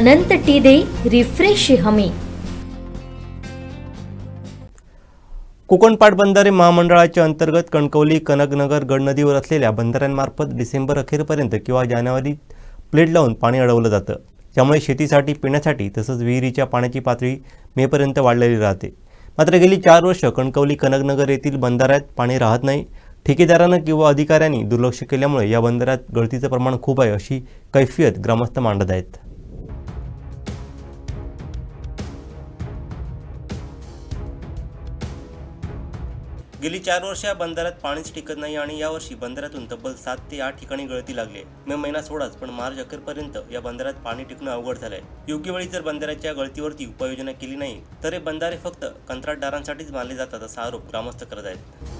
अनंत T दे refresh हमी. कोकण पाटबंधारे महामंडळाच्या अंतर्गत कणकवली कनकनगर गडनदीवर असलेल्या बंधाऱ्यांमार्फत डिसेंबर अखेरपर्यंत किंवा जानेवारीत प्लेट लावून पाणी अडवलं जातं. त्यामुळे शेतीसाठी पिण्यासाठी तसंच विहिरीच्या पाण्याची पातळी मेपर्यंत वाढलेली राहते. मात्र गेली चार वर्ष कणकवली कनकनगर येथील बंधाऱ्यात पाणी राहत नाही. ठेकेदारानं किंवा अधिकाऱ्यांनी दुर्लक्ष केल्यामुळे या बंधाऱ्यात गळतीचं प्रमाण खूप आहे अशी कैफियत ग्रामस्थ मांडत आहेत. गेली चार वर्ष या बंदरात पाणीच टिकत नाही आणि यावर्षी बंदरातून तब्बल सात ते आठ ठिकाणी गळती लागली. मे महिना सोडाच पण मार्च अखेरपर्यंत या बंदरात पाणी टिकणं अवघड झालंय. योग्य वेळी जर बंदराच्या गळतीवरती उपाययोजना केली नाही तर हे बंधारे फक्त कंत्राटदारांसाठीच मानले जातात असा आरोप ग्रामस्थ करत आहेत.